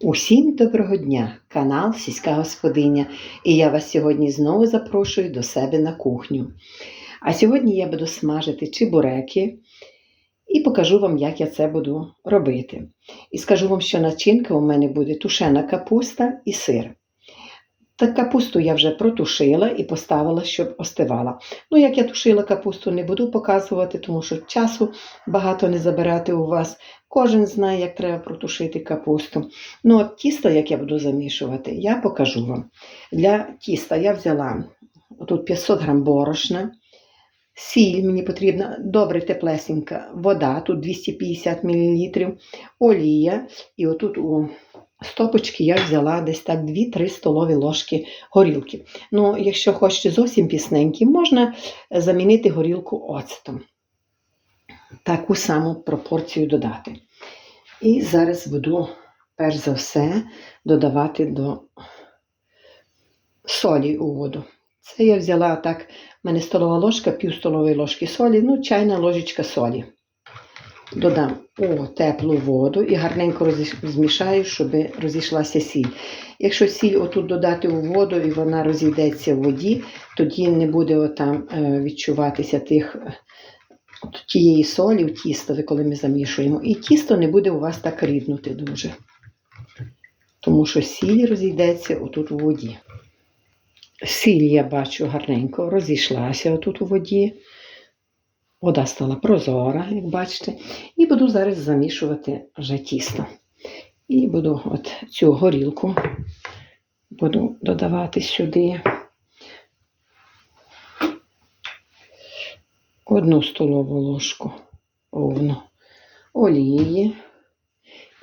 Усім доброго дня! Канал Сільська Господиня. І я вас сьогодні знову запрошую до себе на кухню. А сьогодні я буду смажити чебуреки і покажу вам, як я це буду робити. І скажу вам, що начинка у мене буде тушена капуста і сир. Та капусту я вже протушила і поставила, щоб остивала. Ну, як я тушила капусту, не буду показувати, тому що часу багато не забирати у вас. Кожен знає, як треба протушити капусту. Ну, от тісто, як я буду замішувати, я покажу вам. Для тіста я взяла тут 500 грам борошна, сіль мені потрібна, добре теплесенька вода, тут 250 мл, олія. І отут у стопочки я взяла десь так 2-3 столові ложки горілки. Ну, якщо хочете зовсім пісненькі, можна замінити горілку оцетом. Таку саму пропорцію додати. І зараз буду, перш за все, додавати до солі у воду. Це я взяла так, в мене столова ложка, пів столової ложки солі, ну, чайна ложечка солі. Додам у теплу воду і гарненько змішаю, щоб розійшлася сіль. Якщо сіль отут додати у воду і вона розійдеться в воді, тоді не буде отам е, відчуватися тих тієї солі в тістові, коли ми замішуємо. І тісто не буде у вас так ріднути дуже. Тому що сіль розійдеться отут у воді. Сіль я бачу гарненько розійшлася отут у воді. Вода стала прозора, як бачите. І буду зараз замішувати вже тісто. І буду от цю горілку буду додавати сюди. Одну столову ложку повну олії.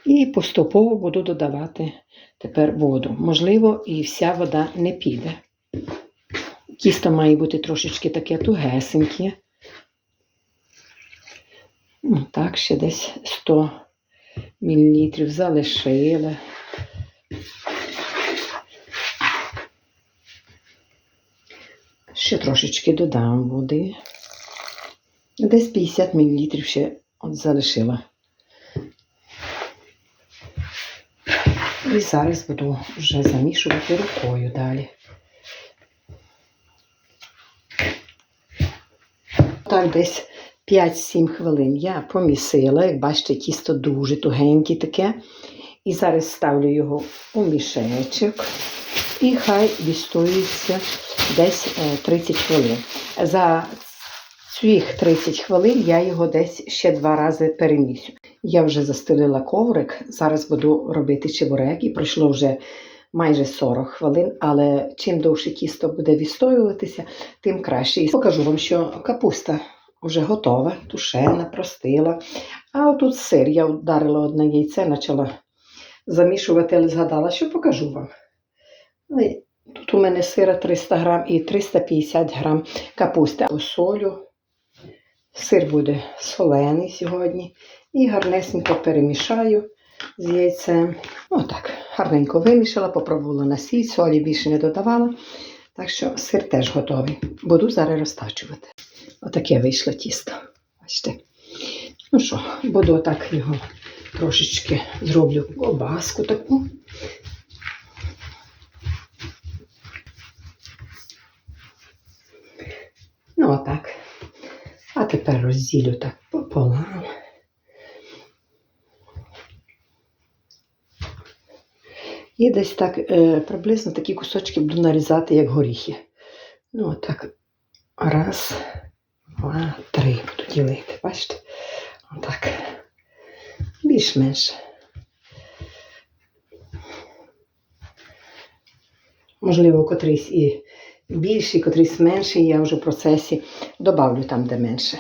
І поступово буду додавати тепер воду. Можливо, і вся вода не піде. Тісто має бути трошечки таке тугесеньке. Ну, так, ще десь 100 мл залишила. Ще трошечки додам води. Десь 50 мл ще от залишила. І зараз буду вже замішувати рукою далі. Так, десь 5-7 хвилин я помісила. Як бачите, тісто дуже тугеньке таке. І зараз ставлю його у мішечок. І хай відстоюється десь е, 30 хвилин. За цих 30 хвилин я його десь ще два рази перемісю. Я вже застелила коврик, зараз буду робити чебурек і пройшло вже майже 40 хвилин, але чим довше тісто буде відстоюватися, тим краще. І покажу вам, що капуста вже готова, тушена, простила. А отут сир я вдарила одне яйце, почала замішувати, але згадала, що покажу вам. Тут у мене сира 300 грам і 350 грам капусти. Посолю. Сир буде солений сьогодні. І гарнесенько перемішаю з яйцем. Отак, гарненько вимішала, попробувала на сіль, солі більше не додавала. Так що сир теж готовий. Буду зараз розтачувати. Отаке вийшло тісто. Бачите. Ну що, буду отак його трошечки зроблю обаску таку. Ну, отак. Тепер розділю так пополам. І десь так е, приблизно такі кусочки буду нарізати, як горіхи. Ну, отак. Раз, два, три буду ділити. Бачите? Отак. Більш-менш. Можливо, котрийсь і більший, котрийсь менший, я вже в процесі добавлю там, де менше.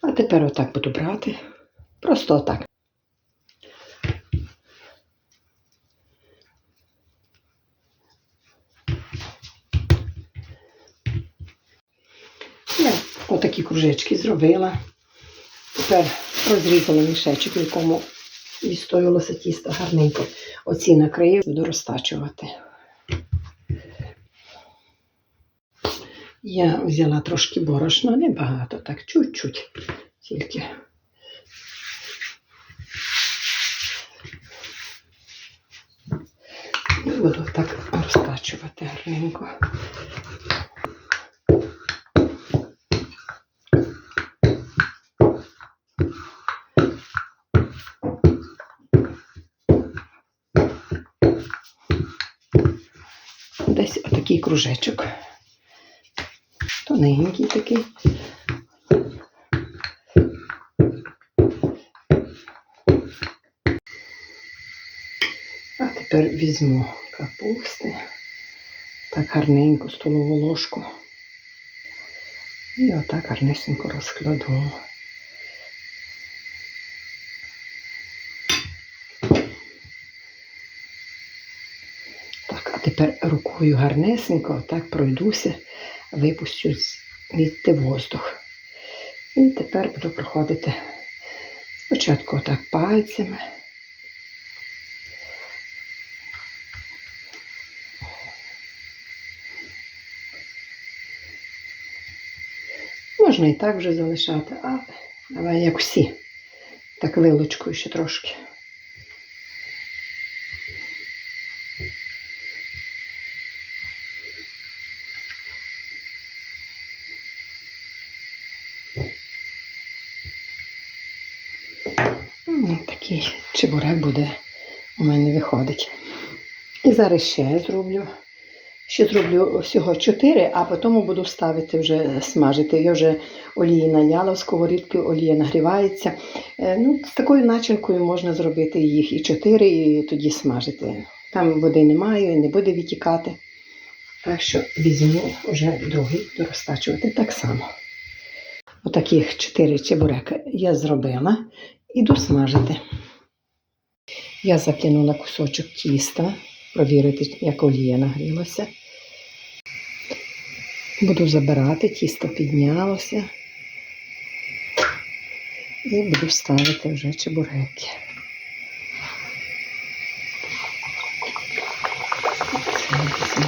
А тепер отак буду брати. Просто отак. Я отакі кружечки зробила. Тепер розрізала мішечок, в якому відстоювалося тісто гарненько. Оці накрию, буду розтачувати. Я взяла трошки борошна, небагато, так, чуть-чуть тільки. І буду так розкачувати гарненько. Десь отакий кружечок. Тоненький такий. А тепер візьму капусти. Так гарненько столову ложку. І отак гарнесенько розкладу. Так, а тепер рукою гарнесенько так пройдуся, випущу звідти воздух. І тепер буду проходити спочатку отак пальцями. Можна і так вже залишати, а давай як всі. Так вилочкою ще трошки. М, Такий чебурек буде у мене виходить. І зараз ще зроблю. Ще зроблю всього 4, а потім буду ставити вже смажити. Я вже олії наляла в сковорідки, олія нагрівається. Е, Ну, з такою начинкою можна зробити їх і 4, і тоді смажити. Там води немає, і не буде відтікати. Так що візьму вже другий буду розтачувати так само. Отаких 4 чебурека я зробила. Іду смажити. Я закинула кусочок тіста, провірити, як олія нагрілася. Буду забирати, тісто піднялося. І буду ставити вже чебуреки. Це візьму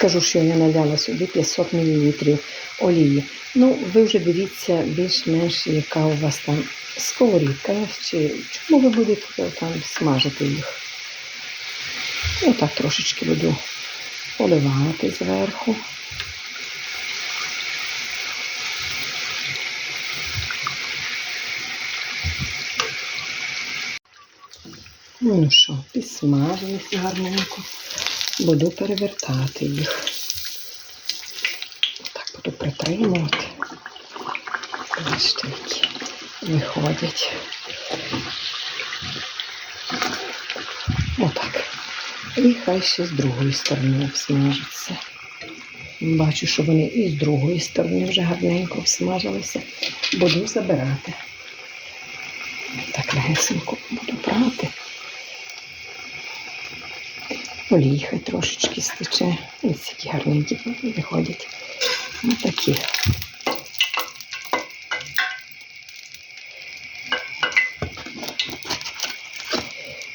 Скажу, що я наляла сюди 500 мл олії. Ну, ви вже дивіться більш-менш, яка у вас там сковорідка, чи чому ви будете там смажити їх. Отак трошечки буду поливати зверху. Ну що, підсмажилися гарненько. Буду перевертати їх. Так буду притримувати. Бачите, які виходять. Отак. І хай ще з другої сторони обсмажаться. Бачу, що вони і з другої сторони вже гарненько обсмажилися. Буду забирати. Так легесенько буду брати. Олій трошечки стече. Ось які гарненькі виходять. Ось такі.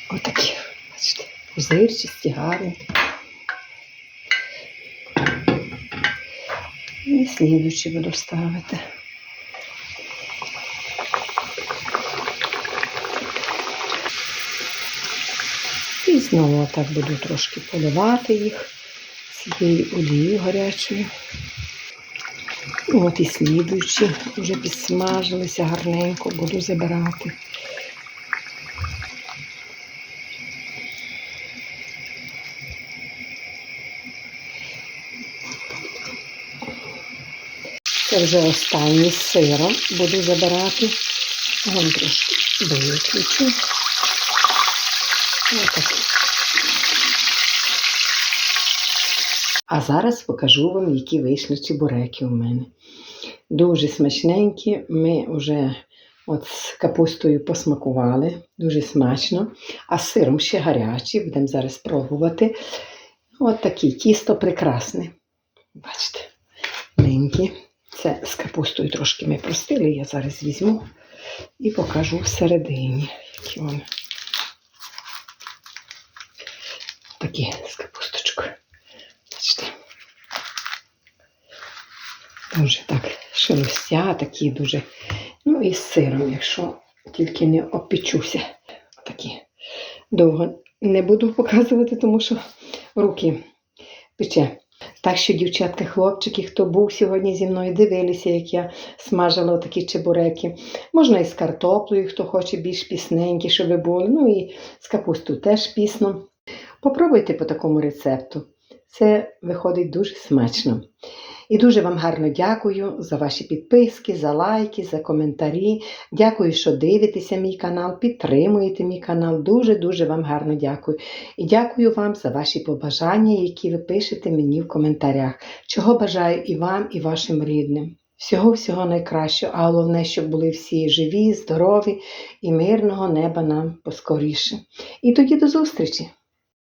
Отакі, бачите, пузирчасті, гарні. І слідуючі буду ставити. І знову так буду трошки поливати їх цією олією гарячою. От і слідуючі вже підсмажилися гарненько, буду забирати. Це вже останній з сиром буду забирати. Вон трошки виключу. Отак. А зараз покажу вам, які вийшли чебуреки у мене. Дуже смачненькі. Ми вже от з капустою посмакували, дуже смачно. А сиром ще гарячий, будемо зараз пробувати. От таке тісто прекрасне. Бачите, маленькі. Це з капустою трошки ми простили, я зараз візьму і покажу всередині, які вони. Такі з капусточкою. Бачите. Дуже так шелестя, такі дуже. Ну і з сиром, якщо тільки не обпечуся. Такі. Довго не буду показувати, тому що руки пече. Так що, дівчатка, хлопчики, хто був сьогодні зі мною, дивилися, як я смажила такі чебуреки. Можна і з картоплею, хто хоче більш пісненькі, щоб були. Ну і з капустою теж пісно. Попробуйте по такому рецепту. Це виходить дуже смачно. І дуже вам гарно дякую за ваші підписки, за лайки, за коментарі. Дякую, що дивитеся мій канал, підтримуєте мій канал. Дуже-дуже вам гарно дякую. І дякую вам за ваші побажання, які ви пишете мені в коментарях. Чого бажаю і вам, і вашим рідним. Всього-всього найкращого, а головне, щоб були всі живі, здорові і мирного неба нам поскоріше. І тоді до зустрічі!